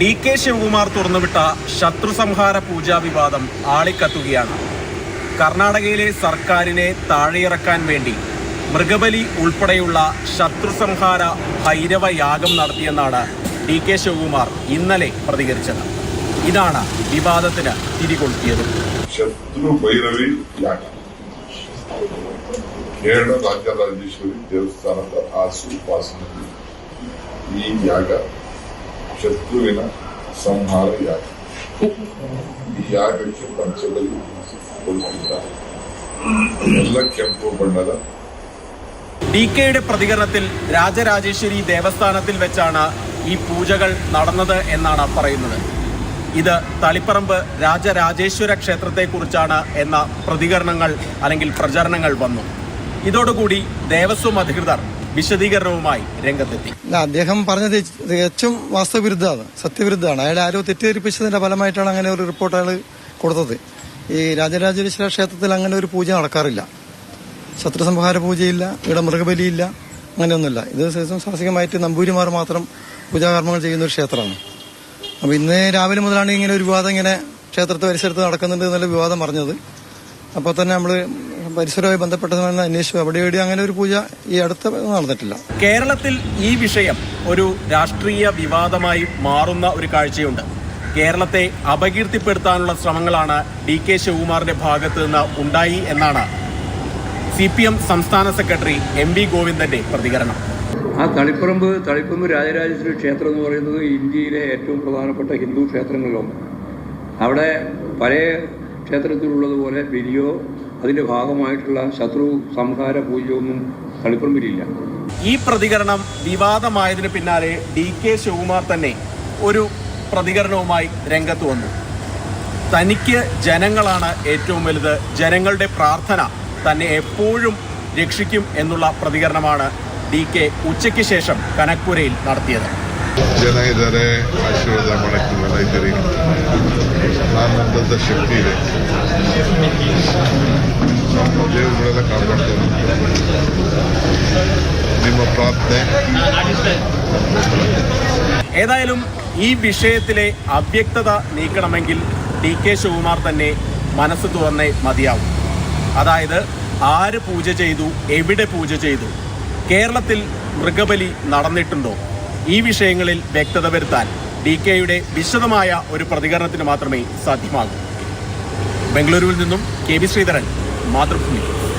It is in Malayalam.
ഡി കെ ശിവകുമാർ തുറന്നുവിട്ട ശത്രു സംഹാര പൂജാ വിവാദം ആളിക്കത്തുകയാണ്. കർണാടകയിലെ സർക്കാരിനെ താഴെയിറക്കാൻ വേണ്ടി മൃഗബലി ഉൾപ്പെടെയുള്ള ശത്രു സംഹാര ഭൈരവ യാഗം നടത്തിയെന്നാണ് ഡി കെ ശിവകുമാർ ഇന്നലെ പ്രതികരിച്ചത്. ഇതാണ് വിവാദത്തിന് തിരികൊളുത്തിയത്. ശത്രു ഭൈരവി ഈ യാഗ ಶತ್ರುವಿನ ಸಂಹಾರ ಯಾಗ ಈ ಯಾಗಕ್ಕೆ ಪಂಚಬಲಿ ಕೊಡುತ್ತಿದ್ದಾರೆ ಎಲ್ಲ ಕೆಂಪು ಬಣ್ಣದ ഡി കെയുടെ പ്രതികരണത്തിൽ രാജരാജേശ്വരി ദേവസ്ഥാനത്തിൽ വെച്ചാണ് ഈ പൂജകൾ നടന്നത് എന്നാണ് പറയുന്നത് ഇത് തളിപ്പറമ്പ് രാജരാജേശ്വര ക്ഷേത്രത്തെക്കുറിച്ചാണ് എന്ന പ്രതികരണങ്ങൾ അല്ലെങ്കിൽ പ്രചരണങ്ങൾ വന്നു ഇതോടുകൂടി ദേവസ്വം അധികൃതർ വിശദീകരണവുമായി രംഗത്തെത്തി. അദ്ദേഹം പറഞ്ഞത് തികച്ചും വാസ്തവവിരുദ്ധമാണ് സത്യവിരുദ്ധമാണ്. അയാൾ ആരോ തെറ്റിദ്ധരിപ്പിച്ചതിന്റെ ഫലമായിട്ടാണ് അങ്ങനെ ഒരു റിപ്പോർട്ട് അയാൾ കൊടുത്തത്. ഈ രാജരാജേശ്വര ക്ഷേത്രത്തിൽ അങ്ങനെ ഒരു പൂജ നടക്കാറില്ല. ശത്രുസംഹാര പൂജയില്ല ഇവിടെ മൃഗബലിയില്ല അങ്ങനെയൊന്നുമില്ല. ഇത് സാഹസികമായിട്ട് നമ്പൂരിമാർ മാത്രം പൂജാകർമ്മങ്ങൾ ചെയ്യുന്ന ഒരു ക്ഷേത്രമാണ്. അപ്പോൾ ഇന്ന് രാവിലെ മുതലാണ് ഇങ്ങനെ ഒരു വിവാദം ഇങ്ങനെ ക്ഷേത്രത്തെ പരിസരത്ത് നടക്കുന്നുണ്ട് എന്നുള്ള വിവാദം പറഞ്ഞത് അപ്പോൾ തന്നെ നമ്മൾ പരിസരവുമായി ബന്ധപ്പെട്ടതെന്ന് അന്വേഷിച്ചു അവിടെ എവിടെ അങ്ങനെ ഒരു പൂജ ഈ അടുത്ത നടന്നിട്ടില്ല. കേരളത്തിൽ ഈ വിഷയം ഒരു രാഷ്ട്രീയ വിവാദമായി മാറുന്ന ഒരു കാഴ്ചയുണ്ട്. കേരളത്തെ അപകീർത്തിപ്പെടുത്താനുള്ള ശ്രമങ്ങളാണ് ഡി കെ ശിവകുമാറിന്റെ ഭാഗത്ത് നിന്ന് ഉണ്ടായി എന്നാണ് സി പി എം സംസ്ഥാന സെക്രട്ടറി എം വി ഗോവിന്ദന്റെ പ്രതികരണം. ആ തളിപ്പറമ്പ് തളിപ്പറമ്പ് രാജരാജേശ്വരി ക്ഷേത്രം എന്ന് പറയുന്നത് ഇന്ത്യയിലെ ഏറ്റവും പ്രധാനപ്പെട്ട ഹിന്ദു ക്ഷേത്രങ്ങളിലൊന്ന് അവിടെ പഴയ ക്ഷേത്രത്തിലുള്ളതുപോലെ ബലിയോ അതിൻ്റെ ഭാഗമായിട്ടുള്ള ശത്രു സംഹാര പൂജയൊന്നും തളിപ്പറമ്പിലില്ല ഈ പ്രതികരണം വിവാദമായതിനു പിന്നാലെ ഡി കെ ശിവകുമാർ തന്നെ ഒരു പ്രതികരണവുമായി രംഗത്ത് വന്നു തനിക്ക് ജനങ്ങളാണ് ഏറ്റവും വലുത് ജനങ്ങളുടെ പ്രാർത്ഥന തന്നെ എപ്പോഴും രക്ഷിക്കും എന്നുള്ള പ്രതികരണമാണ് ഡി കെ ഉച്ചയ്ക്ക് ശേഷം കനക്പുരയിൽ നടത്തിയത് ಜನ ಇದ್ದಾರೆ ಆಶೀರ್ವಾದ ಮಾಡಕ್ಕೆ ನೀವೆಲ್ಲ ಇದ್ದೀರಿ ನನ್ನಂತ ಶಕ್ತಿ ಇದೆ ഏതായാലും ഈ വിഷയത്തിലെ അവ്യക്തത നീക്കണമെങ്കിൽ ടി കെ ശിവകുമാർ തന്നെ മനസ്സ് തുറന്നേ മതിയാവും. അതായത് ആര് പൂജ ചെയ്തു എവിടെ പൂജ ചെയ്തു കേരളത്തിൽ മൃഗബലി നടന്നിട്ടുണ്ടോ? ഈ വിഷയങ്ങളിൽ വ്യക്തത വരുത്താൻ ഡി കെയുടെ വിശദമായ ഒരു പ്രതികരണത്തിന് മാത്രമേ സാധ്യമാകൂ. ബംഗളൂരുവിൽ നിന്നും കെ വി ശ്രീധരൻ മാതൃഭൂമി.